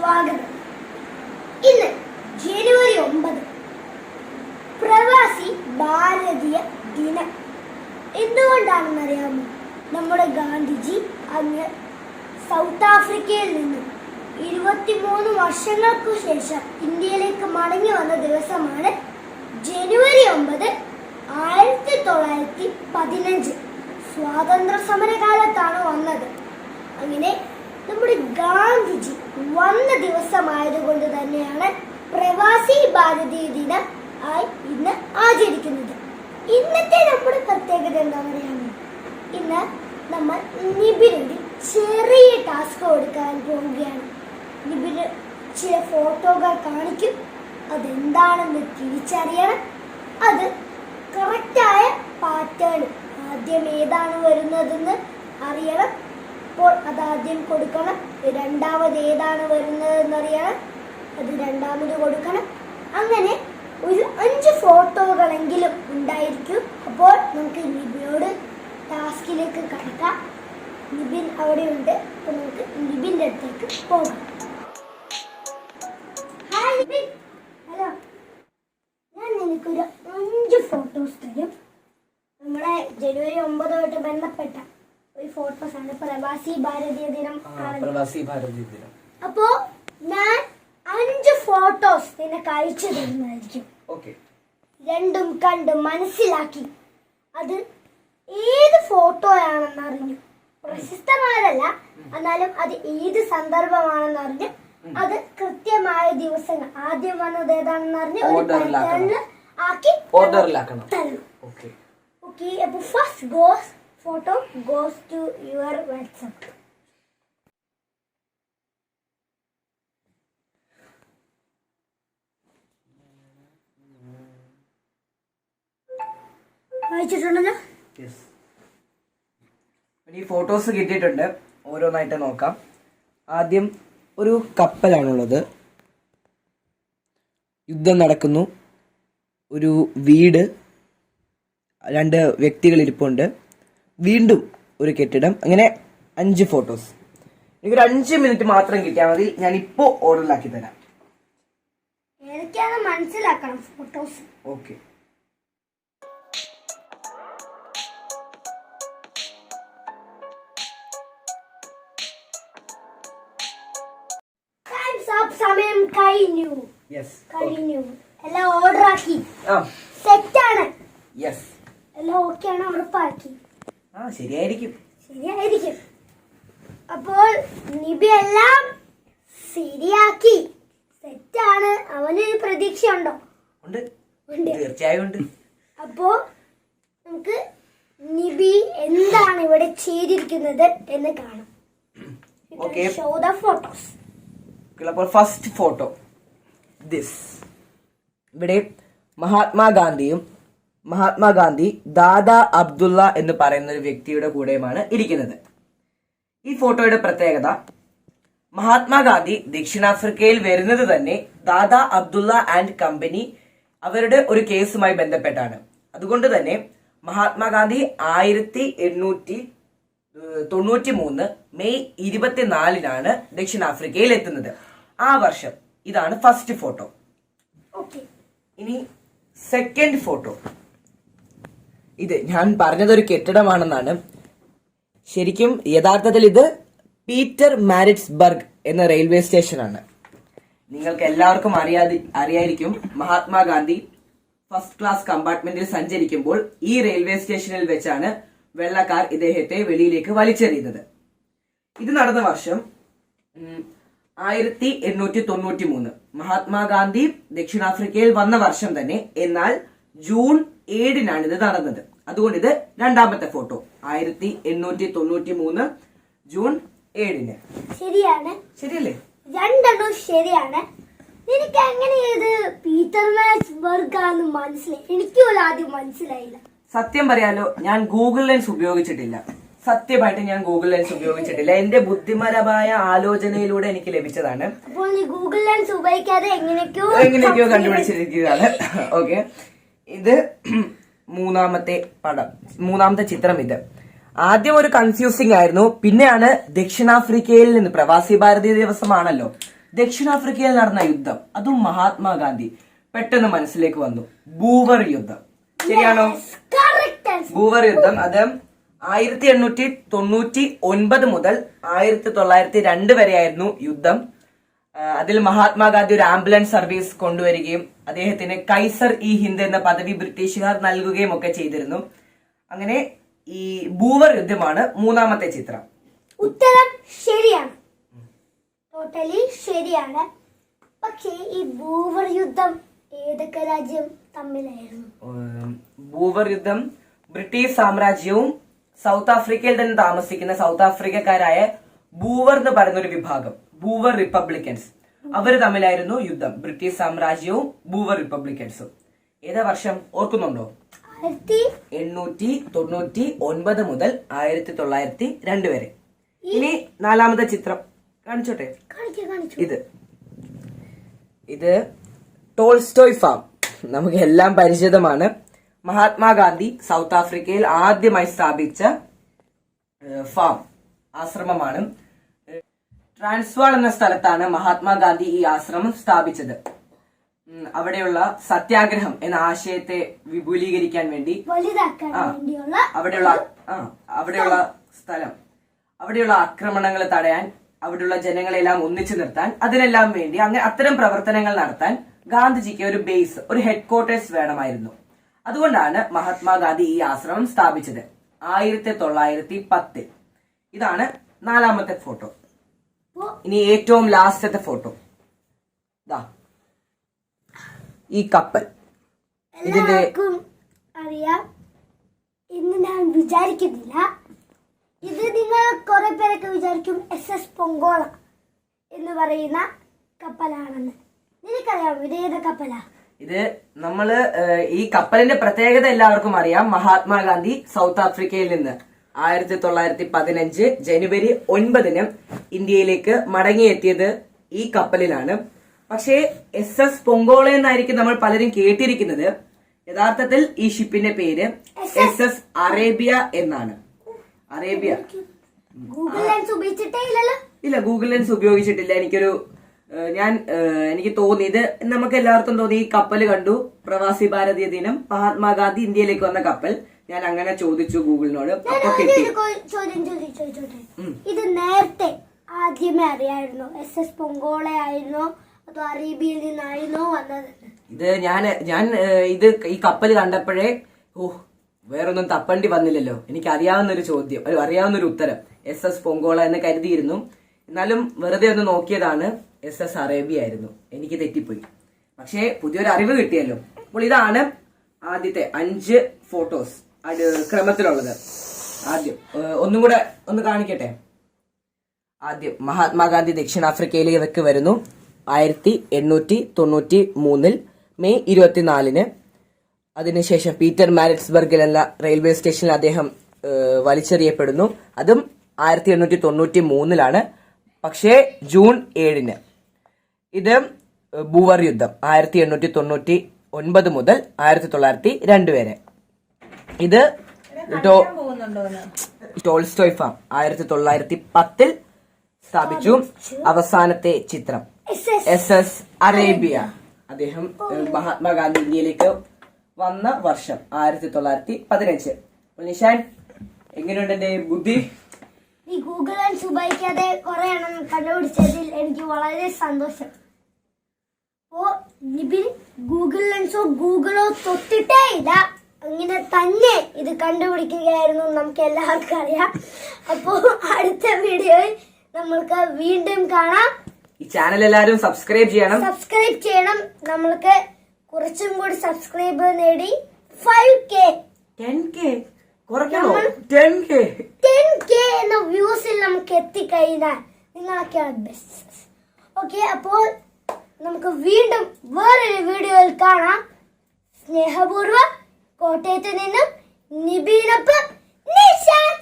സ്വാഗതം. ഇന്ന് ജനുവരി ഒമ്പത്. പ്രവാസി ഭാരതീയ ദിനം. എന്തുകൊണ്ടാണെന്ന് അറിയാമോ നമ്മുടെ ഗാന്ധിജി അന്ന് സൗത്ത് ആഫ്രിക്കയിൽ നിന്നും ഇരുപത്തിമൂന്ന് വർഷങ്ങൾക്കു ശേഷം ഇന്ത്യയിലേക്ക് മടങ്ങി വന്ന ദിവസമാണ് ജനുവരി ഒമ്പത് ആയിരത്തി തൊള്ളായിരത്തി പതിനഞ്ച് സ്വാതന്ത്ര്യ സമരകാലത്താണ് വന്നത്. അങ്ങനെ നമ്മുടെ ഗാന്ധിജി വന്ന ദിവസമായതുകൊണ്ട് തന്നെയാണ് പ്രവാസി ഭാരതീയ ദിനം ആയി ഇന്ന് ആചരിക്കുന്നത്. ഇന്നത്തെ നമ്മുടെ പ്രത്യേകത എന്താ പറയുക ഇന്ന് നമ്മൾ നിബിനൊരു ചെറിയ ടാസ്ക് കൊടുക്കാൻ പോവുകയാണ്. നിബിന് ചില ഫോട്ടോകൾ കാണിക്കും. അതെന്താണെന്ന് തിരിച്ചറിയണം. അത് കറക്റ്റായ പാറ്റേൺ ആദ്യം ഏതാണ് വരുന്നതെന്ന് അറിയണം. അപ്പോൾ ആദ്യം കൊടുക്കണം. രണ്ടാമത് ഏതാണ് വരുന്നത് എന്നറിയണം അത് രണ്ടാമത് കൊടുക്കണം. അങ്ങനെ ഒരു അഞ്ച് ഫോട്ടോകളെങ്കിലും ഉണ്ടായിരിക്കും. അപ്പോൾ നമുക്ക് നിബിനോട് ടാസ്കിലേക്ക് കടക്കാം. നിബിൻ അവിടെയുണ്ട്. അപ്പോൾ നമുക്ക് നിബിന്റെ അടുത്തേക്ക് പോകാം. ഹായ് നിബിൻ. ഹലോ ഞാൻ അഞ്ച് ഫോട്ടോസ് തരും. നമ്മളെ ജനുവരി ഒമ്പതുമായിട്ട് ബന്ധപ്പെട്ട ഫോട്ടോസ് ആണ്. പ്രവാസി ഭാരതീയ ദിനം പ്രവാസി ഭാരതീയ ദിനം. അപ്പോ ഞാൻ അഞ്ച് ഫോട്ടോസ് നിനക്ക് അയച്ചു തരുന്നതായിരിക്കും. രണ്ടും കണ്ട് മനസ്സിലാക്കി. അത് ഏത് ഫോട്ടോ ആണെന്ന് അറിഞ്ഞു. പ്രശസ്തമായതല്ല എന്നാലും അത് ഏത് സന്ദർഭമാണെന്ന് അറിഞ്ഞു. അത് കൃത്യമായ ദിവസങ്ങൾ. ആദ്യം വന്നത് ഏതാണെന്ന് അറിഞ്ഞ്. ഒരു. പാറ്റേണിൽ ആക്കി ഓർഡറിലാക്കണം ഓക്കെ. അപ്പൊ first goes photo goes to your WhatsApp അയച്ചിട്ടുണ്ടല്ലോ ഈ ഫോട്ടോസ് കിട്ടിയിട്ടുണ്ട്. ഓരോന്നായിട്ട് നോക്കാം. ആദ്യം ഒരു കപ്പലാണുള്ളത്. യുദ്ധം നടക്കുന്നു. ഒരു വീട്. രണ്ട് വ്യക്തികൾ ഇരിപ്പുണ്ട്. വീണ്ടും ഒരു കെട്ടിടം. അങ്ങനെ അഞ്ച് ഫോട്ടോസ് എനിക്കൊരു അഞ്ച് മിനിറ്റ് മാത്രം കിട്ടിയാൽ മതി. ഞാൻ ഇപ്പോൾ ഓർഡറിലാക്കി തരാം മനസ്സിലാക്കണം ഫോട്ടോസ് ഓക്കെ സമയം കഴിഞ്ഞു. കഴിഞ്ഞു. എല്ലാം ഓർഡർ ആക്കി. സെറ്റ് ആണ്. എല്ലാം ഓക്കെ ആണ്? ഉറപ്പാക്കി. ആ ശരിയായിരിക്കും. ശരിയായിരിക്കും. അപ്പോൾ നിബി എല്ലാം ശരിയാക്കി. സെറ്റാണ് അവന് പ്രതീക്ഷയുണ്ടോ? ഉണ്ട്. ഉണ്ട്. തീർച്ചയായും ഉണ്ട്. അപ്പോ നമുക്ക് നിബി എന്താണ് ഇവിടെ ചെയ്തിരിക്കുന്നത് എന്ന് കാണാം. ഷോ ദ ഫോട്ടോസ് അപ്പോൾ ഫസ്റ്റ് ഫോട്ടോ ദിസ് ഇവിടെ മഹാത്മാഗാന്ധിയും മഹാത്മാഗാന്ധി ദാദാ അബ്ദുള്ള എന്ന് പറയുന്ന ഒരു വ്യക്തിയുടെ കൂടെയുമാണ് ഇരിക്കുന്നത്. ഈ ഫോട്ടോയുടെ പ്രത്യേകത മഹാത്മാഗാന്ധി ദക്ഷിണാഫ്രിക്കയിൽ വരുന്നത് തന്നെ ദാദാ അബ്ദുള്ള ആൻഡ് കമ്പനി അവരുടെ ഒരു കേസുമായി ബന്ധപ്പെട്ടാണ്. അതുകൊണ്ട് തന്നെ മഹാത്മാഗാന്ധി ആയിരത്തി എണ്ണൂറ്റി തൊണ്ണൂറ്റി മൂന്ന് മെയ് ഇരുപത്തിനാലിനാണ് ദക്ഷിണാഫ്രിക്കയിൽ എത്തുന്നത്. ആ വർഷം ഇതാണ് ഫസ്റ്റ് ഫോട്ടോ. ഇനി സെക്കൻഡ് ഫോട്ടോ ഇത് ഞാൻ പറഞ്ഞതൊരു കെട്ടിടമാണെന്നാണ്. ശരിക്കും യഥാർത്ഥത്തിൽ ഇത് പീറ്റർ മാരിറ്റ്സ്ബർഗ് എന്ന റെയിൽവേ സ്റ്റേഷനാണ്. നിങ്ങൾക്ക് എല്ലാവർക്കും അറിയാതി അറിയായിരിക്കും മഹാത്മാഗാന്ധി ഫസ്റ്റ് ക്ലാസ് കമ്പാർട്ട്മെന്റിൽ സഞ്ചരിക്കുമ്പോൾ ഈ റെയിൽവേ സ്റ്റേഷനിൽ വെച്ചാണ് വെള്ളക്കാർ ഇദ്ദേഹത്തെ വെളിയിലേക്ക് വലിച്ചെറിയുന്നത്. ഇത് നടന്ന വർഷം ആയിരത്തി എണ്ണൂറ്റി തൊണ്ണൂറ്റി മൂന്ന് മഹാത്മാഗാന്ധി ദക്ഷിണാഫ്രിക്കയിൽ വന്ന വർഷം തന്നെ എന്നാൽ ജൂൺ ഏഴിനാണ് ഇത് നടന്നത്. അതുകൊണ്ട് ഇത് രണ്ടാമത്തെ ഫോട്ടോ ആയിരത്തി എണ്ണൂറ്റി തൊണ്ണൂറ്റി മൂന്ന് ജൂൺ ഏഴിന്. ശരിയാണ്. ശരിയല്ലേ? രണ്ടെണ്ണം ശരിയാണ്. നിനക്ക് എങ്ങനെ ഇത് പീറ്റർ മാച്ച് ആണെന്ന് മനസ്സിലായി? എനിക്ക് പോലും ആദ്യം മനസ്സിലായില്ല. സത്യം പറയാലോ ഞാൻ ഗൂഗിൾ ലെൻസ് ഉപയോഗിച്ചിട്ടില്ല. സത്യമായിട്ട് ഞാൻ ഗൂഗിൾ ലെൻസ് ഉപയോഗിച്ചിട്ടില്ല. എന്റെ ബുദ്ധിമരമായ ആലോചനയിലൂടെ എനിക്ക് ലഭിച്ചതാണ്. അപ്പോൾ നീ ഗൂഗിൾ ലെൻസ് ഉപയോഗിക്കാതെ എങ്ങനെയൊക്കെയോ എങ്ങനെയൊക്കെയോ കണ്ടുപിടിച്ചിരിക്കുകയാണ്. ഓക്കെ ഇത് മൂന്നാമത്തെ പടം മൂന്നാമത്തെ ചിത്രം ഇത്. ആദ്യം ഒരു കൺഫ്യൂസിംഗ് ആയിരുന്നു. പിന്നെയാണ് ദക്ഷിണാഫ്രിക്കയിൽ നിന്ന് പ്രവാസി ഭാരതീയ ദിവസമാണല്ലോ. ദക്ഷിണാഫ്രിക്കയിൽ നടന്ന യുദ്ധം അതും മഹാത്മാഗാന്ധി പെട്ടെന്ന് മനസ്സിലേക്ക് വന്നു. ബൂവർ യുദ്ധം. ശരിയാണോ? ബൂവർ യുദ്ധം അത് ആയിരത്തി എണ്ണൂറ്റി തൊണ്ണൂറ്റി ഒൻപത് മുതൽ ആയിരത്തി തൊള്ളായിരത്തി രണ്ട് വരെയായിരുന്നു യുദ്ധം. അതിൽ മഹാത്മാഗാന്ധി ഒരു ആംബുലൻസ് സർവീസ് കൊണ്ടുവരികയും അദ്ദേഹത്തിന് കൈസർ ഇ ഹിന്ദ് എന്ന പദവി ബ്രിട്ടീഷുകാർ നൽകുകയും ഒക്കെ ചെയ്തിരുന്നു. അങ്ങനെ ഈ ബൂവർ യുദ്ധമാണ് മൂന്നാമത്തെ ചിത്രം. ഉത്തരം ശരിയാണ്. ടോട്ടലി ശരിയാണ്. പക്ഷേ ഈ ഭൂവർ യുദ്ധം ഏതൊക്കെ രാജ്യം തമ്മിലായിരുന്നു? ഭൂവർ ബൂവർ യുദ്ധം ബ്രിട്ടീഷ് സാമ്രാജ്യവും സൗത്ത് ആഫ്രിക്കയിൽ തന്നെ താമസിക്കുന്ന സൗത്ത് ആഫ്രിക്കക്കാരായ ബൂവർ എന്ന് പറയുന്ന ഒരു വിഭാഗം. Boer Republicans. അവർ തമ്മിലായിരുന്നു യുദ്ധം. ബ്രിട്ടീഷ് സാമ്രാജ്യവും ബൂവർ റിപ്പബ്ലിക്കൻസും. ഏതാ വർഷം? ഓർക്കുന്നുണ്ടോ? എണ്ണൂറ്റി തൊണ്ണൂറ്റി ഒൻപത് മുതൽ ആയിരത്തി തൊള്ളായിരത്തി രണ്ട് വരെ. ഇനി നാലാമത്തെ ചിത്രം. കാണിച്ചോട്ടെ? കാണിച്ചു കാണിച്ചു. ഇത്. ഇത് ടോൾസ്റ്റോയ് ഫാം. നമുക്ക് എല്ലാം പരിചിതമാണ്. മഹാത്മാഗാന്ധി സൗത്ത് ആഫ്രിക്കയിൽ ആദ്യമായി സ്ഥാപിച്ച ഫാം. ആശ്രമമാണ്. ട്രാൻസ്വാൾ എന്ന സ്ഥലത്താണ് മഹാത്മാഗാന്ധി ഈ ആശ്രമം സ്ഥാപിച്ചത്. അവിടെയുള്ള സത്യാഗ്രഹം എന്ന ആശയത്തെ വിപുലീകരിക്കാൻ വേണ്ടി അവിടെയുള്ള അവിടെയുള്ള സ്ഥലം. അവിടെയുള്ള ആക്രമണങ്ങൾ തടയാൻ അവിടെയുള്ള ജനങ്ങളെല്ലാം ഒന്നിച്ചു നിർത്താൻ അതിനെല്ലാം വേണ്ടി അങ്ങനെ അത്തരം പ്രവർത്തനങ്ങൾ നടത്താൻ ഗാന്ധിജിക്ക് ഒരു ബേസ് ഒരു ഹെഡ് ക്വാർട്ടേഴ്സ് വേണമായിരുന്നു. അതുകൊണ്ടാണ് മഹാത്മാഗാന്ധി ഈ ആശ്രമം സ്ഥാപിച്ചത്. ആയിരത്തി തൊള്ളായിരത്തി പത്തിൽ. ഇതാണ് നാലാമത്തെ ഫോട്ടോ ഇനി ഏറ്റവും ലാസ്റ്റത്തെ ഫോട്ടോ ഇതാ ഈ കപ്പൽ. ഇതിന്റെ അറിയാം. എന്ന് ഞാൻ വിചാരിക്കുന്നില്ല. ഇത് നിങ്ങൾ കുറെ പേരൊക്കെ വിചാരിക്കും എസ് എസ് പൊങ്കോള എന്ന് പറയുന്ന കപ്പലാണെന്ന്. നിനക്കറിയാമോ ഇത് ഏത് കപ്പലാ? ഇത് നമ്മൾ ഈ കപ്പലിന്റെ പ്രത്യേകത എല്ലാവർക്കും അറിയാം. മഹാത്മാഗാന്ധി സൗത്ത് ആഫ്രിക്കയിൽ നിന്ന്. ആയിരത്തി തൊള്ളായിരത്തി പതിനഞ്ച് ജനുവരി ഒൻപതിന് ഇന്ത്യയിലേക്ക് മടങ്ങിയെത്തിയത് ഈ കപ്പലിലാണ്. പക്ഷേ എസ് എസ് പൊങ്കോള എന്നായിരിക്കും നമ്മൾ പലരും കേട്ടിരിക്കുന്നത്. യഥാർത്ഥത്തിൽ ഈ ഷിപ്പിന്റെ പേര് എസ് എസ് അറേബ്യ എന്നാണ്. അറേബ്യ. ഇല്ല ഗൂഗിൾ ലെൻസ് ഉപയോഗിച്ചിട്ടില്ല. എനിക്കൊരു ഞാൻ എനിക്ക് തോന്നി ഇത് നമുക്ക് എല്ലാവർക്കും തോന്നി ഈ കപ്പൽ കണ്ടു. പ്രവാസി ഭാരതീയ ദിനം മഹാത്മാഗാന്ധി ഇന്ത്യയിലേക്ക് വന്ന കപ്പൽ. ഞാൻ അങ്ങനെ ചോദിച്ചു ഗൂഗിളിനോട്. അപ്പൊ കിട്ടി. ചോദ്യം ചോദിച്ചോട്ടെ ഇത് നേരത്തെ ആദ്യമേ അറിയായിരുന്നു. എസ് എസ് പൊങ്കോള ആയിരുന്നോ അതോ അറേബ്യയിൽ നിന്നായിരുന്നോ വന്നത്? ഇത് ഞാൻ ഞാൻ ഇത് ഈ കപ്പൽ കണ്ടപ്പോഴേ ഓ വേറൊന്നും തപ്പണ്ടി വന്നില്ലല്ലോ. എനിക്ക് അറിയാവുന്ന ഒരു ചോദ്യം അറിയാവുന്ന ഒരു ഉത്തരം. എസ് എസ് പൊങ്കോള എന്ന് കരുതിയിരുന്നു. എന്നാലും വെറുതെ ഒന്ന് നോക്കിയതാണ് എസ് എസ് അറേബ്യ ആയിരുന്നു. എനിക്ക് തെറ്റിപ്പോയി. പക്ഷേ പുതിയൊരു അറിവ് കിട്ടിയല്ലോ. അപ്പോൾ ഇതാണ് ആദ്യത്തെ അഞ്ച് ഫോട്ടോസ് അത് ക്രമത്തിലുള്ളത്. ആദ്യം ഒന്നും കൂടെ ഒന്ന് കാണിക്കട്ടെ? ആദ്യം മഹാത്മാഗാന്ധി ദക്ഷിണാഫ്രിക്കയിലേക്ക് വരുന്നു. ആയിരത്തി എണ്ണൂറ്റി തൊണ്ണൂറ്റി മൂന്നിൽ മെയ് ഇരുപത്തിനാലിന്. അതിനുശേഷം പീറ്റർ മാരിറ്റ്സ്ബർഗിൽ എന്ന റെയിൽവേ സ്റ്റേഷനിൽ അദ്ദേഹം വലിച്ചെറിയപ്പെടുന്നു. അതും ആയിരത്തി എണ്ണൂറ്റി തൊണ്ണൂറ്റി മൂന്നിലാണ്. പക്ഷേ ജൂൺ ഏഴിന്. ഇത് ബൂവർ യുദ്ധം ആയിരത്തി എണ്ണൂറ്റി തൊണ്ണൂറ്റി ഒൻപത് മുതൽ ആയിരത്തി തൊള്ളായിരത്തി രണ്ട് വരെ. ഇത് ടോൾസ്റ്റോയ് ഫാം ആയിരത്തി തൊള്ളായിരത്തി പത്തിൽ സ്ഥാപിച്ചു അവസാനത്തെ ചിത്രം. S S. അറേബ്യ. അദ്ദേഹം മഹാത്മാഗാന്ധി ഇന്ത്യയിലേക്ക് വന്ന വർഷം ആയിരത്തി തൊള്ളായിരത്തി പതിനഞ്ച് നിഷാൻ എങ്ങനെയുണ്ട് എന്റെ ബുദ്ധി? ഈ ഗൂഗിൾ ലെൻസ് ഉപയോഗിക്കാതെ കുറെ എണ്ണം കണ്ടുപിടിച്ചതിൽ എനിക്ക് വളരെ സന്തോഷം. ഓ നിബിൻ ഗൂഗിൾ ലെൻസോ ഗൂഗിളോ തൊട്ടിട്ടേ ഇല്ല. അങ്ങനെ തന്നെ ഇത് കണ്ടുപിടിക്കുകയായിരുന്നു നമുക്ക് എല്ലാവർക്കും അറിയാം. അപ്പോ അടുത്ത വീഡിയോയിൽ നമ്മൾക്ക് വീണ്ടും കാണാം. ഈ ചാനൽ എല്ലാവരും സബ്സ്ക്രൈബ് ചെയ്യണം. സബ്സ്ക്രൈബ് ചെയ്യണം. നമ്മൾക്ക് കുറച്ചും കൂടി സബ്സ്ക്രൈബ് നേടി five K ten K ten K ten K എന്ന വ്യൂസിൽ നമുക്ക് എത്തിക്കഴിഞ്ഞാൽ നിങ്ങളൊക്കെയാണ് ബെസ്റ്റ് ഓക്കെ അപ്പോൾ നമുക്ക് വീണ്ടും വേറൊരു വീഡിയോയിൽ കാണാം. സ്നേഹപൂർവം കോട്ടയത്ത് നിന്നും നിബീനൊപ്പം നിഷാൻ